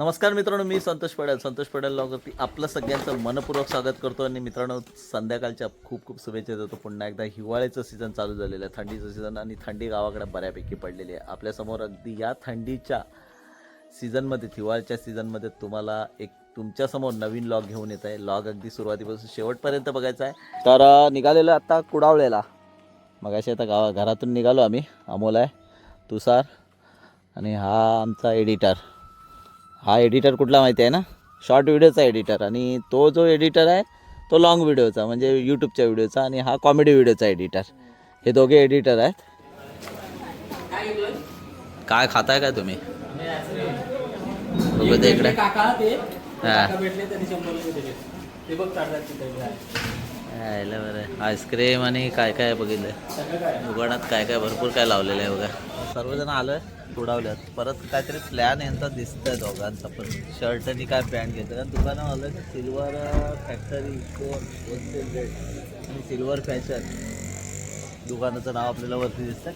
नमस्कार मित्रांनो मी संतोष पडेल. संतोष पडेल लॉगवरती आपलं सगळ्यांचं मनपूर्वक स्वागत करतो आणि मित्रांनो संध्याकाळच्या खूप खूप शुभेच्छा देतो. पुन्हा एकदा हिवाळ्याचं सीझन चालू झालेलं आहे. थंडीचं सीझन आणि थंडी गावाकडे बऱ्यापैकी पडलेली आहे. आपल्यासमोर अगदी या थंडीच्या सीझनमध्ये हिवाळ्याच्या सीझनमध्ये तुम्हाला एक तुमच्यासमोर नवीन लॉग घेऊन येत आहे. लॉग अगदी सुरुवातीपासून शेवटपर्यंत बघायचा आहे. तर निघालेलं आत्ता आता कुडावळेला. मग अशी आता गावा घरातून निघालो आम्ही. अमोल आहे तुषार आणि हा आमचा एडिटर हा एडिटर कुठला माहिती आहे ना? शॉर्ट व्हिडिओचा एडिटर आणि तो जो एडिटर आहे तो लॉंग व्हिडिओचा म्हणजे यूट्यूबच्या व्हिडिओचा आणि हा कॉमेडी व्हिडिओचा एडिटर हे दोघे एडिटर आहेत. काय खाताय काय तुम्ही? इकडे. हा. काका यायला बरं. आईस्क्रीम आणि काय काय बघितलं दुकानात काय काय भरपूर काय लावलेलं आहे बघा. सर्वजण आलोय उडावल्यात. परत काहीतरी प्लॅन यांचा दिसतंय दोघांचा पण. शर्ट आणि काय पॅन्ट घेतलं कारण दुकानात आलं की सिल्वर फॅक्टरी होलसेल रेट आणि सिल्वर फॅशन दुकानाचं नाव आपल्याला वरती दिसतंय.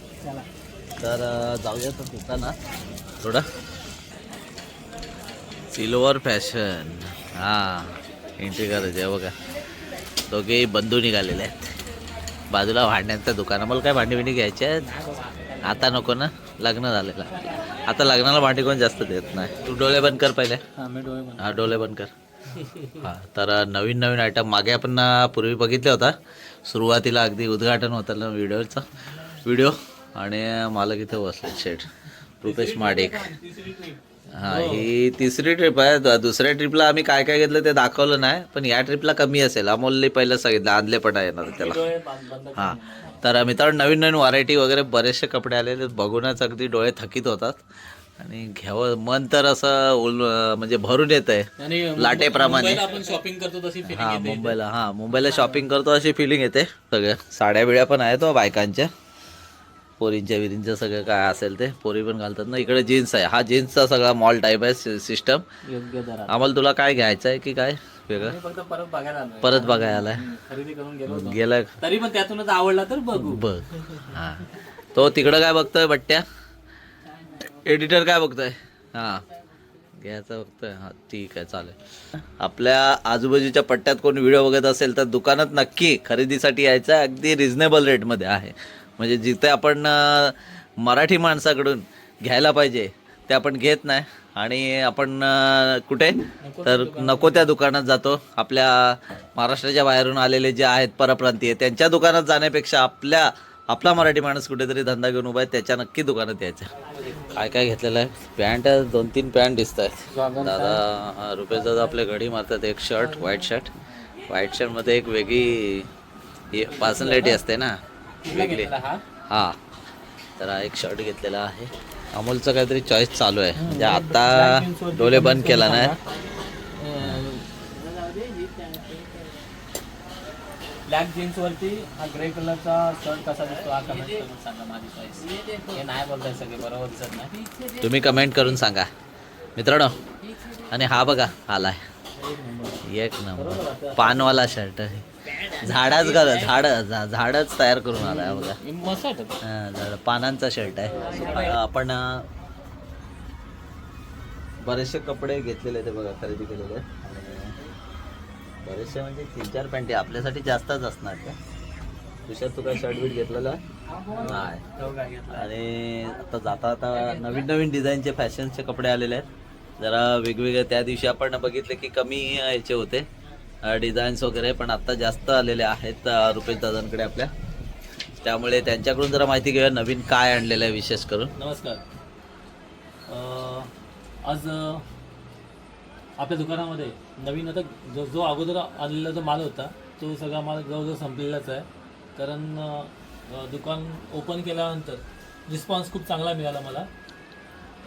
तर जाऊया तर दुकानात. थोडं. सिल्वर फॅशन हां. एंट्री करायची आहे बघा. दोघे बंधू निघालेले आहेत. बाजूला भांड्यांचं दुकान. मला काय भांडी बिंडी घ्यायची आहेत? आता नको ना? लग्न झालेलं. आता लग्नाला भांडी कोण जास्त देत नाही. तू डोळे बंद कर पहिले. हा मी डोळे बंद हा कर. हा तर नवीन नवीन आयटम मागे आपण पूर्वी बघितले होता. सुरुवातीला अगदी उद्घाटन होतं ना व्हिडिओचं. व्हिडिओ आणि मालक इथे बसले शेठ. रुपेश माडिक. हा ही तिसरी ट्रिप आहे. द- दुसऱ्या ट्रिपला आम्ही काय काय घेतलं ते दाखवलं नाही पण या ट्रिपला कमी असेल. अमोलने पहिलं सांगितलं आणले पण येणार त्याला. डोळे बंद हा. तर मित्रांनो नवीन नवीन व्हरायटी वगैरे बरेचसे कपडे आलेले आहेत. बघूनच अगदी डोळे थकीत होतात. आणि घ्यावं मन तर असं उल म्हणजे भरून येत आहे आणि लाटेप्रमाणे. मुंबईला आपण शॉपिंग करतो तशी हा येते. मुंबईला हा मुंबईला शॉपिंग करतो अशी फिलिंग येते सगळ्या साड्या बिड्या पण आहेत हो बायकांच्या. पोरींच्या विरींच्या सगळं काय असेल ते पोरी पण घालतात ना. इकडे जीन्स आहे. हा जीन्सचा सगळा मॉल टाईप आहे सिस्टम योग्य दरात. आम्हाला तुला काय घ्यायचं आहे की काय? वेगळं? मी फक्त परत बघायला आलोय. परत बघायला आलाय. खरेदी करून गेलो होतो. गेलाय तरी पण त्यातूनच आवडला तर बघू. बघ. हा. तो तिकडं काय बघतोय बट्ट्या? एडिटर काय बघतोय? हा. घ्यायचं बघतोय. हा ठीक आहे चालेल. आपल्या आजूबाजूच्या पट्ट्यात कोण व्हिडिओ बघत असेल तर दुकानात नक्की खरेदीसाठी यायचं आहे. अगदी रिझनेबल रेटमध्ये आहे. म्हणजे जिथे आपण मराठी माणसाकडून घ्यायला पाहिजे ते आपण घेत नाही. आणि आपण कुठे? तर नको त्या दुकानात जातो. आपल्या महाराष्ट्राच्या बाहेरून आलेले जे आहेत परप्रांतीय त्यांच्या दुकानात जाण्यापेक्षा आपल्या आपला मराठी माणूस कुठेतरी धंदा घेऊन उभा आहे त्याच्या नक्की दुकानात यायचं. काय काय घेतलेलं आहे? पॅन्ट दोन तीन पॅन्ट दिसत आहेत दादा रुपयाचा आपल्या घडी मारतात एक शर्ट व्हाईट शर्ट. व्हाईट शर्टमध्ये एक वेगळी पर्सनॅलिटी असते ना. वेगळी. हा? तर हा एक शर्ट घेतलेला आहे. अमोलचं काहीतरी चॉईस चालू आहे. म्हणजे आता डोळे बंद केला नाही. ब्लॅक जीन्स वरती हा ग्रे कलरचा शर्ट कसा दिसतो हा कमेंट करून सांगा माझी चॉईस हे नाही बोलताय सगळे बरोबर दिसत नाही. तुम्ही कमेंट करून सांगा. मित्रांनो आणि हा बघा आलाय. एक नंबर. पानवाला शर्ट झाडाच घाल झाड झाडच तयार करून आलाय बघा. झाड पानांचा शर्ट आहे. आपण बरेचसे कपडे घेतलेले ते बघा खरेदी केलेले. बरेचसे म्हणजे तीन चार पॅन्टी आपल्यासाठी जास्तच असणार का? तुषार तू काय शर्ट बीट घेतलेला? नाही. आणि आता जाता आता नवीन नवीन डिझाईनचे फॅशनचे कपडे आलेले आहेत. जरा वेगवेगळे त्या दिवशी आपण बघितले की कमी याचे होते. डिझाईन्स वगैरे पण आत्ता जास्त आलेले आहेत रुपेश दादांकडे आपल्या. त्यामुळे त्यांच्याकडून जरा माहिती घेऊया नवीन काय आणलेलं आहे विशेष करून. नमस्कार. आज आपल्या दुकानामध्ये नवीन आता जो जो अगोदर आलेला जो माल होता तो सगळा माल जवळजवळ संपलेलाच आहे. कारण दुकान ओपन केल्यानंतर रिस्पॉन्स खूप चांगला मिळाला मला.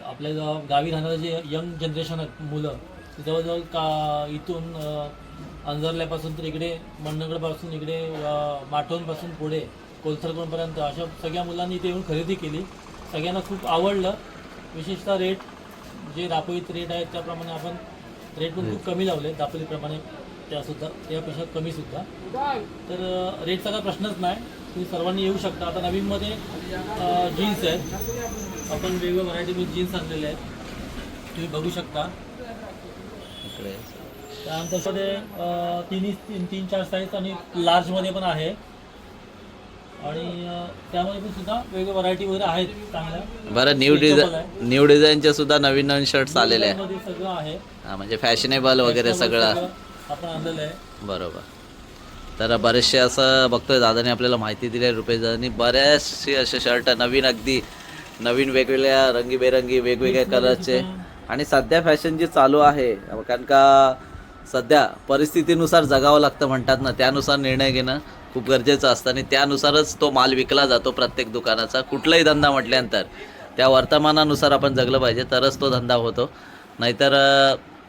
आपल्या गावी राहणारे जे यंग जनरेशन आहेत मुलं जवळजवळ का इथून अंजरल्यापासून तर इकडे मंडणगडपासून इकडे अं, माठवणपासून पुढे कोलसरकोणपर्यंत अशा सगळ्या मुलांनी इथे येऊन खरेदी केली. सगळ्यांना खूप आवडलं. विशेषतः रेट जे दापोलीत रेट आहेत त्याप्रमाणे आपण रेट पण खूप कमी लावले. दापोलीप्रमाणे त्यासुद्धा त्यापेक्षा कमीसुद्धा तर रेटचा काही प्रश्नच नाही. तुम्ही सर्वांनी येऊ शकता. आता नवीनमध्ये जीन्स आहेत. आपण वेगवेगळ्या व्हरायटीमध्ये जीन्स आणलेले आहेत. तुम्ही बघू शकता. इकडे. अं, तिन्ही तीन तीन चार साईज आणि लार्जमध्ये पण आहे. आणि त्यामध्ये पण सुद्धा वेगवेगळ्या व्हरायटी वगैरे आहेत चांगल्या. बरं न्यू डिझाईन न्यू डिझाईनचे सुद्धा नवीन नवीन शर्ट्स आलेले आहे मध्ये सगळं आहे. हा म्हणजे फॅशनेबल वगैरे सगळं. आपण आणलेलं आहे. बरोबर. तर बरेचसे असं बघतोय दादाने आपल्याला माहिती दिली आहे रुपेश दादानी बरेचसे असे शर्ट नवीन अगदी नवीन वेगवेगळ्या रंगीबेरंगी वेगवेगळ्या कलरचे आणि सध्या फॅशन जी चालू आहे कारण का सध्या परिस्थितीनुसार जगावं लागतं म्हणतात ना त्यानुसार निर्णय घेणं खूप गरजेचं असतं आणि त्यानुसारच तो माल विकला जातो प्रत्येक दुकानाचा कुठलाही धंदा म्हटल्यानंतर. त्या वर्तमानानुसार आपण जगलं पाहिजे तरच तो धंदा होतो. नाहीतर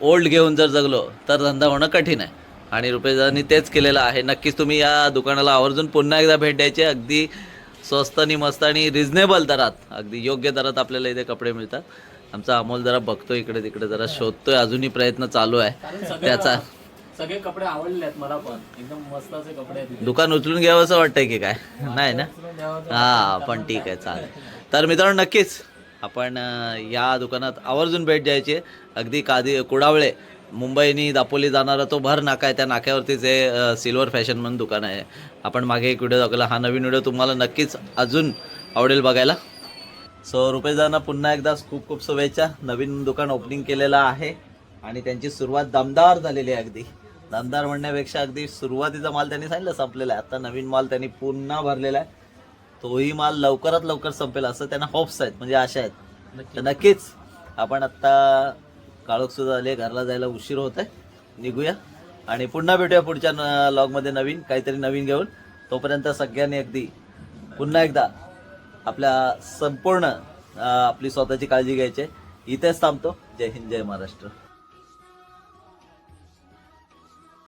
ओल्ड घेऊन जर जगलो तर धंदा होणं कठीण आहे. आणि रुपेशदानी तेच केलेलं आहे. नक्कीच तुम्ही या दुकानाला आवर्जून पुन्हा एकदा भेट द्यायची. अगदी स्वस्त आणि मस्त आणि रिझनेबल दरात अगदी योग्य दरात आपल्याला इथे कपडे मिळतात. आमचा अमोल जरा बघतोय इकडे तिकडे जरा शोधतोय. अजूनही प्रयत्न चालू आहे. त्याचा सगळे कपडे आवडले आहेत मला पण. एकदम मस्त असे कपडे आहेत. दुकान उचलून घ्यावं असं वाटतंय की काय? नाही ना? हा पण ठीक आहे चालेल. तर मित्रांनो नक्कीच आपण या दुकानात आवर्जून भेट द्यायची. अगदी कादी कुडावळे मुंबईनी दापोली जाणारा तो भर नाका आहे. त्या नाक्यावरतीच हे सिल्वर फॅशन म्हणून दुकान आहे. आपण मागे एक व्हिडिओ दाखवला. हा नवीन व्हिडिओ तुम्हाला नक्कीच अजून आवडेल बघायला. सो रुपेशदांना पुन्हा एकदा खूप खूप शुभेच्छा. नवीन दुकान ओपनिंग केलेलं आहे आणि त्यांची सुरुवात दमदार झालेली आहे अगदी. दमदार म्हणण्यापेक्षा अगदी सुरुवातीचा माल त्यांनी सांगितलं संपलेला आहे. आता नवीन माल त्यांनी पुन्हा भरलेला आहे. तोही माल लवकरात लवकर संपेल असं त्यांना होप्स आहेत म्हणजे आशा आहेत. तर नक्कीच आपण आत्ता काळोख सुद्धा आले घरला जायला उशीर होत आहे निघूया. आणि पुन्हा भेटूया पुढच्या लॉगमध्ये नवीन काहीतरी नवीन घेऊन. तोपर्यंत सगळ्यांनी अगदी पुन्हा एकदा आपल्या संपूर्ण आपली स्वतःची काळजी घ्यायची आहे. इथेच थांबतो जय हिंद जय महाराष्ट्र